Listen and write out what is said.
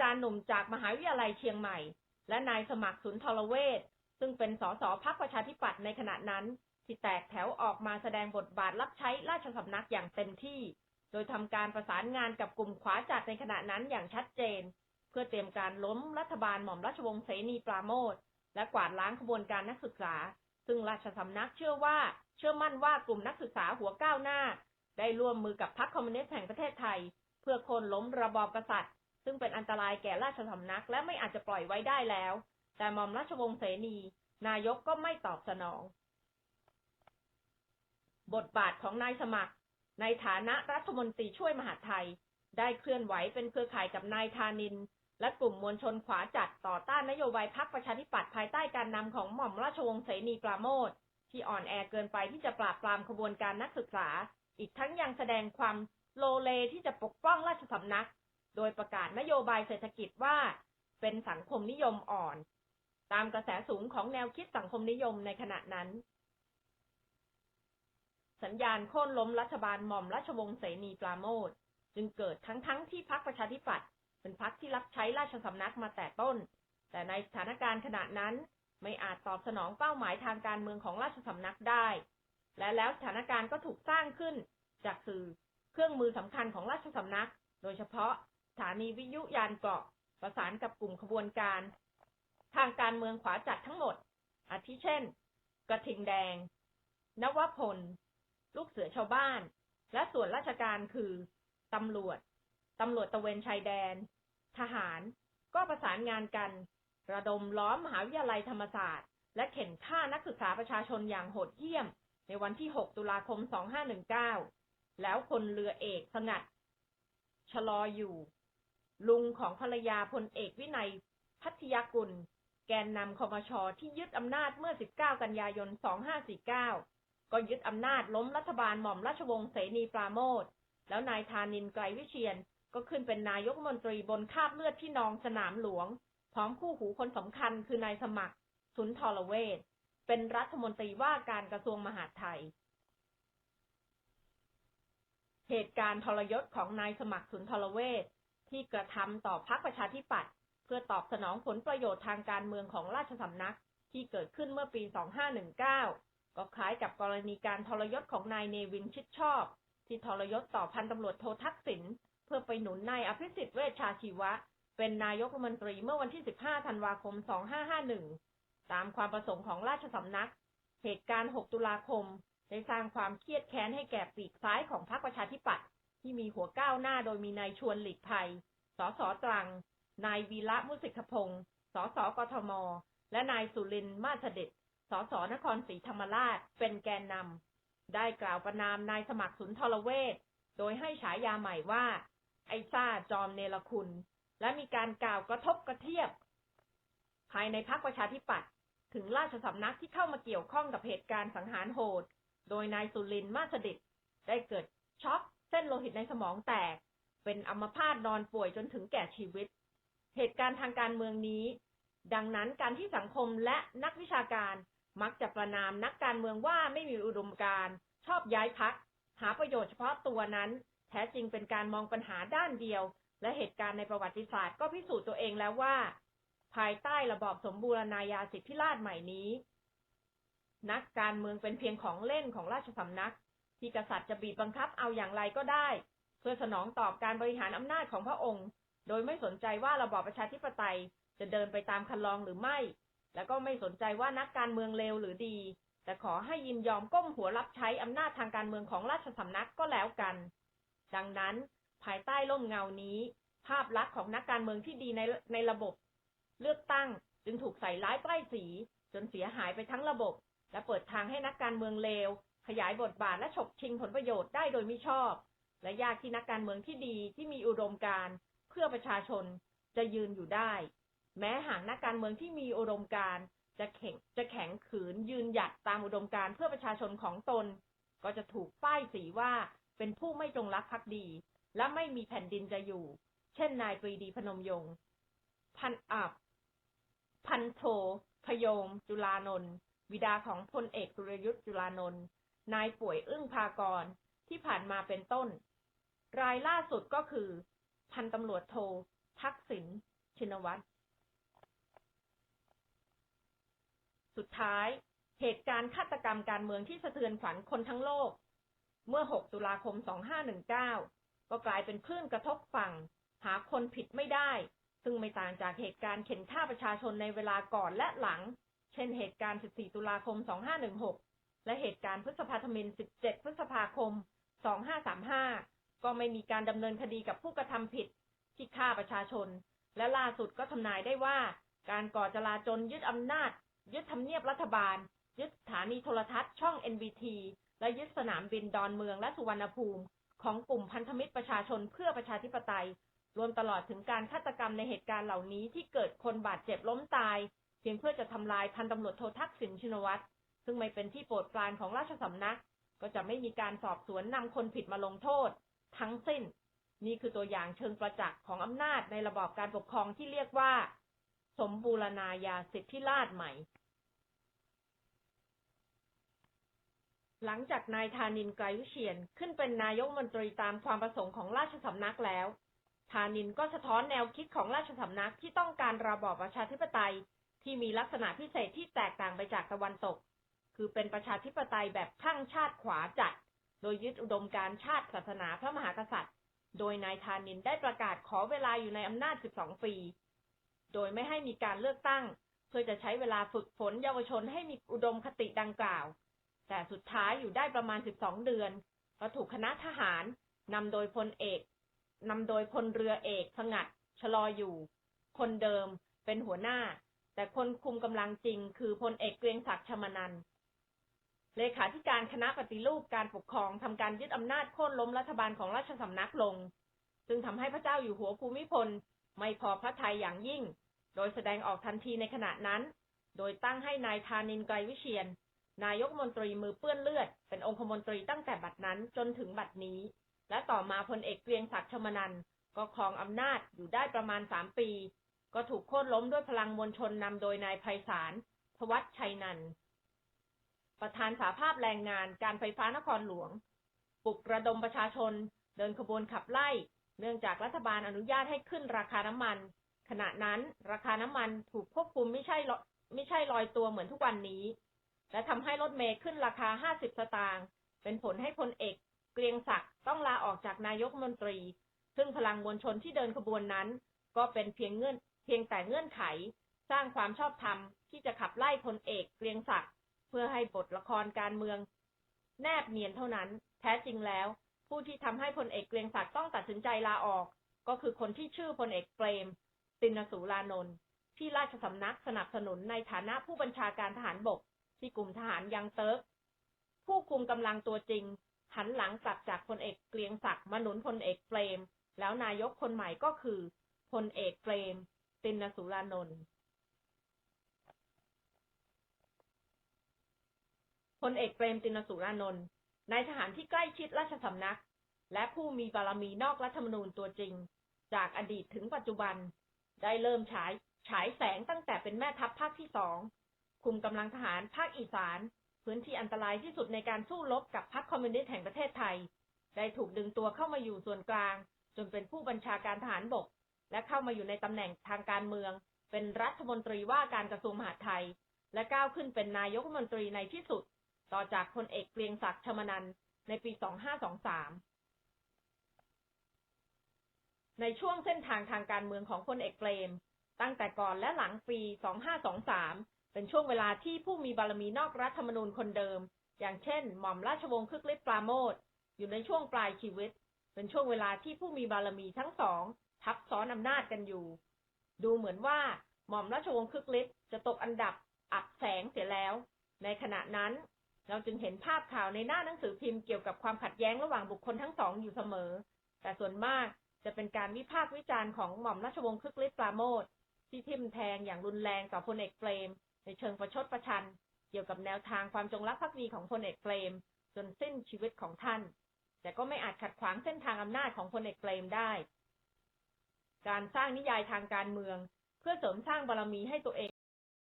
จารย์หนุ่มจากมหาวิทยาลัยเชียงใหม่ และนายสมัครสุนทรเวชซึ่งเป็นสสพักประชาธิปัตย์ในขณะนั้น ที่แตกแถวออกมาแสดงบทบาทรับใช้ราชสำนักอย่างเต็มที่ โดยทำการประสานงานกับกลุ่มขวาจัดในขณะนั้นอย่างชัดเจน เพื่อเตรียมการล้มรัฐบาลหม่อมราชวงศ์เสนีปราโมทและกวาดล้างขบวนการนักศึกษา ซึ่งราชสำนักเชื่อว่า เชื่อมั่นว่ากลุ่มนักศึกษาหัวก้าวหน้า ได้ร่วมมือกับพรรคคอมมิวนิสต์แห่งประเทศไทย เพื่อโค่นล้มระบอบกษัตริย์ ซึ่งเป็นอันตรายแก่ราชสำนักและไม่อาจจะปล่อยไว้ได้แล้ว แต่หม่อมราชวงศ์เสนี นายกก็ไม่ตอบสนอง บทบาทของนายสมัคร ในฐานะรัฐมนตรีช่วยมหาไทย ได้เคลื่อนไหวเป็นเครือข่ายกับนายธานิน และกลุ่มมวลชนขวาจัดต่อต้านนโยบายพรรคประชาธิปัตย์ภายใต้การนำของหม่อมราชวงศ์เสนีปราโมทที่อ่อนแอเกินไปที่จะปราบปรามขบวนการนักศึกษา อีกทั้งยังแสดงความโลเลที่จะปกป้องราชสำนัก โดยประกาศนโยบายเศรษฐกิจว่า เป็นสังคมนิยมอ่อน ตามกระแสสูงของแนวคิดสังคมนิยมในขณะนั้น สัญญาณโค่นล้มรัฐบาลหม่อมราชวงศ์เสนีปราโมทจึงเกิดทั้งทั้งที่พรรคประชาธิปัตย์เป็นพรรคที่รับใช้ราชสำนักมาแต่ต้น แต่ในสถานการณ์ขณะนั้นไม่อาจตอบสนองเป้าหมายทางการเมืองของราชสำนักได้ และแล้วสถานการณ์ก็ถูกสร้างขึ้นจากสื่อเครื่องมือสำคัญของราชสำนัก โดยเฉพาะ ถานีวิทยุยานเกราะ ประสานกับกลุ่มขบวนการ ทางการเมืองขวาจัดทั้งหมด อาทิเช่น กระทิงแดง นวพล ลูกเสือชาวบ้าน และส่วนราชการคือตำรวจ ตำรวจตะเวนชายแดน ทหาร ก็ประสานงานกัน ระดมล้อมมหาวิทยาลัยธรรมศาสตร์ และเข็นฆ่านักศึกษาประชาชนอย่างโหดเหี้ยม ในวันที่ 6 ตุลาคม 2519 แล้วคนเรือเอกสงัด ชะลออยู่ ลุงของภรรยาพลเอกวินัย พัทยกุล แกนนำคอมชที่ยึดอำนาจเมื่อ 19 กันยายน 2549 ก็ยึดอำนาจล้มรัฐบาลหม่อมราชวงศ์เสนีปราโมท แล้วนายธานินไกรวิเชียนก็ขึ้นเป็นนายกมนตรีบนคาบเลือดที่นองสนามหลวง พร้อมคู่หูคนสำคัญคือนายสมัคร สุนทรเวชเป็นรัฐมนตรีว่าการกระทรวงมหาดไทย เหตุการณ์ทรยศของนายสมัครสุนทรเวช ที่กระทำต่อพรรคประชาธิปัตย์เพื่อตอบสนองผลประโยชน์ทางการเมืองของราชสำนักที่เกิดขึ้นเมื่อปี 2519 ก็คล้ายกับกรณีการทรยศของนายเนวินชิดชอบ ที่ทรยศต่อพันตำรวจโททักษิณเพื่อไปหนุนนายอภิสิทธิ์เวชชาชีวะ เป็นนายกรัฐมนตรีเมื่อวันที่ 15 ธันวาคม 2551 ตามความประสงค์ของราชสำนัก เหตุการณ์ 6 ตุลาคม ได้สร้างความเครียดแค้นให้แก่ปีกซ้ายของพรรคประชาธิปัตย์ ที่มีหัวก้าวหน้าโดยมีนายชวนหลีกภัย สสตรัง นายวีระมุสิกพงศ์สสกทม และนายสุรินทร์มาสเด็จ สสนครศรีธรรมราช เป็นแกนนำ ได้กล่าวประนามนายสมัครสุนทรเวชโดยให้ฉายาใหม่ว่า ไอซ่าจอมเนรคุณ และมีการกล่าวกระทบกระเทียบ ภายในพรรคประชาธิปัตย์ถึงราชสำนักที่เข้ามาเกี่ยวข้องกับเหตุการณ์สังหารโหด โดยนายสุรินทร์มาสเด็จได้เกิดช็อก เส้นโลหิตในสมองแตก เป็นอัมพาตนอนป่วยจนถึงแก่ชีวิต เหตุการณ์ทางการเมืองนี้ ดังนั้นการที่สังคมและนักวิชาการมักจะประนามนักการเมืองว่าไม่มีอุดมการชอบย้ายพัก หาประโยชน์เฉพาะตัวนั้น แท้จริงเป็นการมองปัญหาด้านเดียว และเหตุการณ์ในประวัติศาสตร์ก็พิสูจน์ตัวเองแล้วว่า ภายใต้ระบอบสมบูรณาญาสิทธิราชย์ใหม่นี้ นักการเมืองเป็นเพียงของเล่นของราชสำนัก ที่กษัตริย์จะบีบบังคับเอาอย่างไรก็ได้ เพื่อสนองตอบการบริหารอำนาจของพระองค์ โดยไม่สนใจว่าระบอบประชาธิปไตยจะเดินไปตามคันลองหรือไม่ แล้วก็ไม่สนใจว่านักการเมืองเลวหรือดี แต่ขอให้ยินยอมก้มหัวรับใช้อำนาจทางการเมืองของราชสำนักก็แล้วกัน ดังนั้นภายใต้ร่มเงานี้ ภาพลักษณ์ของนักการเมืองที่ดีในในระบบ เลือกตั้งจึงถูกใส่ร้ายป้ายสี จนเสียหายไปทั้งระบบ และเปิดทางให้นักการเมืองเลว ขยายบทบาทและฉกชิงผลประโยชน์ได้โดยมิชอบ และยากที่นักการเมืองที่ดีที่มีอุดมการเพื่อประชาชนจะยืนอยู่ได้ แม้หากนักการเมืองที่มีอุดมการจะแข็งจะแข็งขืนยืนหยัดตามอุดมการเพื่อประชาชนของตน ก็จะถูกป้ายสีว่าเป็นผู้ไม่จงรักภักดี และไม่มีแผ่นดินจะอยู่ เช่นนายปรีดีพนมยงค์พันอับ พันโทพยมจุลานนท์บิดาของพลเอกสุรยุทธ์จุลานนท์ นายป่วยอึ้งพากรที่ผ่านมาเป็นต้น รายล่าสุดก็คือ พันตำรวจโท ทักษิณชินวัตร สุดท้าย เหตุการณ์ฆาตกรรมการเมืองที่สะเทือนขวัญคนทั้งโลก เมื่อ 6 ตุลาคม 2519 ก็กลายเป็นคลื่นกระทบฝั่ง หาคนผิดไม่ได้ ซึ่งไม่ต่างจากเหตุการณ์เข็นฆ่าประชาชนในเวลาก่อนและหลัง เช่นเหตุการณ์ 14 ตุลาคม 2516 และเหตุการณ์พฤษภาธมิน 17 พฤษภาคม 2535 ก็ไม่มีการดำเนินคดีกับผู้กระทำผิดที่ฆ่าประชาชน และล่าสุดก็ทำนายได้ว่า การก่อจลาจลยึดอำนาจ ยึดทำเนียบรัฐบาล ยึดสถานีโทรทัศน์ช่อง NBT และยึดสนามบินดอนเมืองและสุวรรณภูมิ ของกลุ่มพันธมิตรประชาชนเพื่อประชาธิปไตย รวมตลอดถึงการฆาตกรรมในเหตุการณ์เหล่านี้ที่เกิดคนบาดเจ็บล้มตาย เพียงเพื่อจะทำลายพันตำรวจโททักษิณชินวัตร ซึ่งไม่เป็นที่โปรดปรานของราชสำนัก ก็จะไม่มีการสอบสวนนำคนผิดมาลงโทษ ทั้งสิ้น นี่คือตัวอย่างเชิงประจักษ์ของอำนาจในระบอบการปกครองที่เรียกว่า สมบูรณาญาสิทธิราชใหม่ หลังจากนายธานินไกรวิเชียนขึ้นเป็นนายกมนตรีตามความประสงค์ของราชสำนักแล้วธานินก็สะท้อนแนวคิดของราชสำนักที่ต้องการระบอบประชาธิปไตยที่มีลักษณะพิเศษที่แตกต่างไปจากตะวันตก คือเป็นประชาธิปไตยแบบข้างชาติขวาจัด โดยยึดอุดมการณ์ชาติศาสนาพระมหากษัตริย์ โดยนายธานินได้ประกาศขอเวลาอยู่ในอำนาจ 12 ปี โดยไม่ให้มีการเลือกตั้ง เพื่อจะใช้เวลาฝึกฝนเยาวชนให้มีอุดมคติดังกล่าว แต่สุดท้ายอยู่ได้ประมาณ 12 เดือนก็ถูกคณะทหารนำโดยพลเอกนำโดยพลเรือเอกสงัดชะลออยู่ คนเดิมเป็นหัวหน้า แต่คนคุมกำลังจริงคือพลเอกเกรียงศักดิ์ชมานันท เลขาธิการคณะปฏิรูปการปกครองทำการยึดอำนาจโค่นล้มรัฐบาลของราชสำนักลง ซึ่งทำให้พระเจ้าอยู่หัวภูมิพล ไม่พอพระทัยอย่างยิ่ง โดยแสดงออกทันทีในขณะนั้น โดยตั้งให้นายธานินไกรวิเชียน นายกมนตรีมือเปื้อนเลือด เป็นองคมนตรีตั้งแต่บัดนั้นจนถึงบัดนี้ และต่อมาพลเอกเกรียงศักดิ์ชมานันก็ครองอำนาจอยู่ได้ประมาณสามปี ก็ถูกโค่นล้มด้วยพลังมวลชนนำโดยนายไพศาลทวัชชัยนันท์ ประธานสาภาพแรงงานการไฟฟ้านครหลวง ปลุกระดมประชาชน เดินขบวนขับไล่ เนื่องจากรัฐบาลอนุญาตให้ขึ้นราคาน้ำมัน ขณะนั้นราคาน้ำมันถูกควบคุมไม่ใช่ไม่ใช่ลอยตัวเหมือนทุกวันนี้ และทำให้รถเมล์ขึ้นราคา 50 สตางค์เป็นผลให้พลเอกเกรียงศักดิ์ต้องลาออกจากนายกมนตรี ซึ่งพลังมวลชนที่เดินขบวนนั้น ก็เป็นเพียงเงื่อนเพียงแต่เงื่อนไข สร้างความชอบธรรมที่จะขับไล่พลเอกเกรียงศักดิ์ เพื่อให้บทละครการเมือง แนบเนียนเท่านั้น แท้จริงแล้ว ผู้ที่ทำให้พลเอกเกรียงศักดิ์ต้องตัดสินใจลาออก ก็คือคนที่ชื่อพลเอกเปรม ตินสูรานนท์ที่ราชสำนักสนับสนุนในฐานะผู้บัญชาการทหารบก ที่กลุ่มทหารยังเติร์กผู้คุมกำลังตัวจริง หันหลังกลับจากพลเอกเกรียงศักดิ์มาหนุนพลเอกเปรม แล้วนายกคนใหม่ก็คือพลเอกเปรม ตินสูรานนท์ พลเอกเปรมตินสุรานนท์นายทหารที่ใกล้ชิดราชสำนัก และผู้มีบารมีนอกรัฐธรรมนูญตัวจริง จากอดีตถึงปัจจุบัน ได้เริ่มฉายฉายแสงตั้งแต่เป็นแม่ทัพภาคที่สองคุมกำลังทหารภาคอีสาน พื้นที่อันตรายที่สุดในการสู้รบกับพรรคคอมมิวนิสต์แห่งประเทศไทย ได้ถูกดึงตัวเข้ามาอยู่ส่วนกลาง จนเป็นผู้บัญชาการทหารบก และเข้ามาอยู่ในตำแหน่งทางการเมือง เป็นรัฐมนตรีว่าการกระทรวงมหาดไทย และก้าวขึ้นเป็นนายกรัฐมนตรีในที่สุด ต่อจากพลเอกเกรียงศักดิ์ชมนันในปี 2523 ในช่วงเส้นทางทางการเมืองของพลเอกเปรม ตั้งแต่ก่อนและหลังปี 2523 เป็นช่วงเวลาที่ผู้มีบารมีนอกรัฐธรรมนูญคนเดิม อย่างเช่น หม่อมราชวงศ์คึกฤทธิ์ปราโมทอยู่ในช่วงปลายชีวิต เป็นช่วงเวลาที่ผู้มีบารมีทั้งสอง ทับซ้อนอำนาจกันอยู่ ดูเหมือนว่าหม่อมราชวงศ์คึกฤทธิ์จะตกอันดับอับแสงเสียแล้ว ในขณะนั้น เราจึงเห็นภาพข่าวในหน้าหนังสือพิมพ์เกี่ยวกับความขัดแย้งระหว่างบุคคลทั้งสองอยู่เสมอ แต่ส่วนมากจะเป็นการวิพากษ์วิจารณ์ของหม่อมราชวงศ์คึกฤทธิ์ปราโมทที่ทิ่มแทงอย่างรุนแรงต่อพลเอกเปรม ในเชิงประชดประชัน เกี่ยวกับแนวทางความจงรักภักดีของพลเอกเปรม จนสิ้นชีวิตของท่าน แต่ก็ไม่อาจขัดขวางเส้นทางอำนาจของพลเอกเปรมได้ การสร้างนิยายทางการเมือง เพื่อเสริมสร้างบารมีให้ตัวเอง